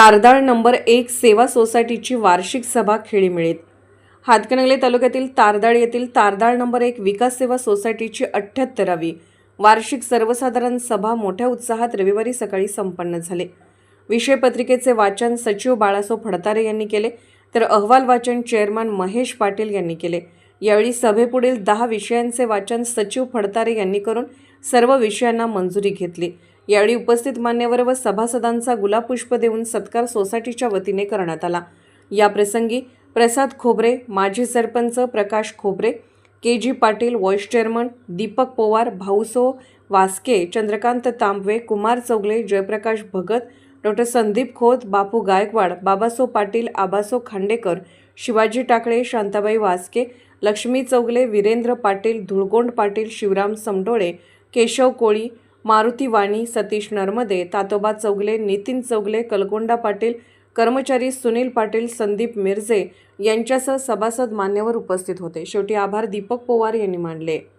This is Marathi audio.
तारदाळ नंबर एक सेवा सोसायटीची वार्षिक सभा खेळीमेळीत हातकणंगले तालुक्यातील तारदाळ येथील तारदाळ नंबर एक विकास सेवा सोसायटीची अठ्ठ्याहत्तरावी वार्षिक सर्वसाधारण सभा मोठ्या उत्साहात रविवारी सकाळी संपन्न झाले. विषय पत्रिकेचे वाचन सचिव बाळासो फडतारे यांनी केले तर अहवाल वाचन चेअरमन महेश पाटील यांनी केले. यावेळी सभेपुढील दहा विषयांचे वाचन सचिव फडतारे यांनी करून सर्व विषयांना मंजुरी घेतली. यावेळी उपस्थित मान्यवर व सभासदांचा गुलाबपुष्प देऊन सत्कार सोसायटीच्या वतीने करण्यात आला. या प्रसंगी प्रसाद खोबरे माजी sarpanch Prakash Khobare K G Patil vice chairman Deepak Powar Bhauso Vaske Chandrakant Tambave Kumar Chougule Jayprakash Bhagat doctor Sandeep Khot Bapu Gaikwad Babaso Patil Abaso Khandekar Shivaji Takale Shantabai Vaske Laxmi Chougule Virendra Patil Dhulgond Patil Shivram Samdole Keshav Koli Maruti Wani Satish Narmade Tatoba Chougule Nitin Chougule Kalgonda Patil कर्मचारी सुनील पाटील संदीप मिरजे यांच्यासह सभासद मान्यवर उपस्थित होते. शेवटी आभार दीपक पोवार यांनी मानले.